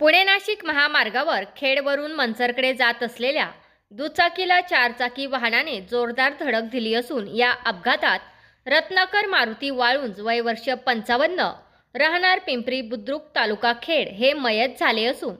पुणे नाशिक महामार्गावर खेडवरून मंचरकडे जात असलेल्या दुचाकीला चारचाकी वाहनाने जोरदार धडक दिली असून या अपघातात रत्नाकर मारुती वाळुंज वय वर्ष पंचावन्न राहणार पिंपरी बुद्रुक तालुका खेड हे मयत झाले असून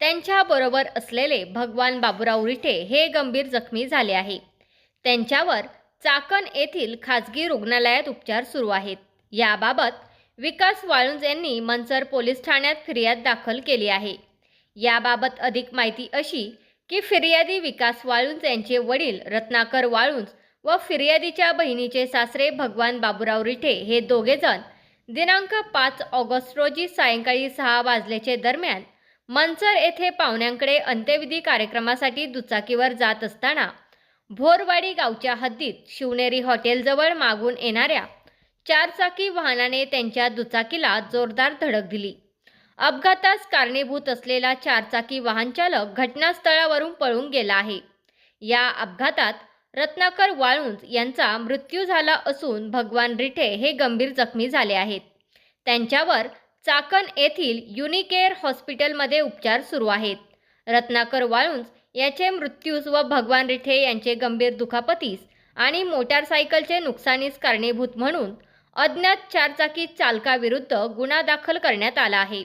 त्यांच्याबरोबर असलेले भगवान बाबुराव रिठे हे गंभीर जखमी झाले आहे. त्यांच्यावर चाकण येथील खाजगी रुग्णालयात उपचार सुरू आहेत. याबाबत विकास वाळुंज यांनी मनसर पोलीस ठाण्यात फिर्याद दाखल केली आहे. याबाबत अधिक माहिती अशी की फिर्यादी विकास वाळुंज यांचे वडील रत्नाकर वाळुंज व फिर्यादीच्या बहिणीचे सासरे भगवान बाबुराव रिठे हे दोघेजण दिनांक पाच ऑगस्ट रोजी सायंकाळी सहा वाजल्याचे दरम्यान मनसर येथे पाहुण्यांकडे अंत्यविधी कार्यक्रमासाठी दुचाकीवर जात असताना भोरवाडी गावच्या हद्दीत शिवनेरी हॉटेलजवळ मागून येणाऱ्या चारचाकी वाहनाने त्यांच्या दुचाकीला जोरदार धडक दिली. अपघातास कारणीभूत असलेला चारचाकी वाहन चालक घटनास्थळावरून पळून गेला आहे. या अपघातात रत्नाकर वाळुंज यांचा मृत्यू झाला असून भगवान रिठे हे गंभीर जखमी झाले आहेत. त्यांच्यावर चाकण येथील युनिकेअर हॉस्पिटलमध्ये उपचार सुरू आहेत. रत्नाकर वाळुंज याचे मृत्यूस व भगवान रिठे यांचे गंभीर दुखापतीस आणि मोटारसायकलचे नुकसानीस कारणीभूत म्हणून अज्ञात चारचाकी चालकाविरुद्ध गुन्हा दाखल करण्यात आला आहे.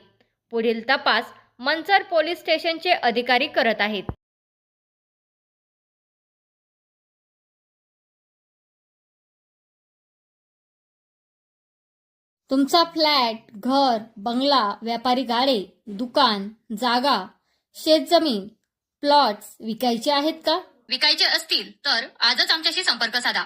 पुढील तपास मनसर पोलीस स्टेशनचे अधिकारी करत आहेत. तुमचा फ्लॅट घर बंगला व्यापारी गाडे दुकान जागा शेतजमीन प्लॉट्स विकायचे आहेत का? विकायचे असतील तर आजच आमच्याशी संपर्क साधा.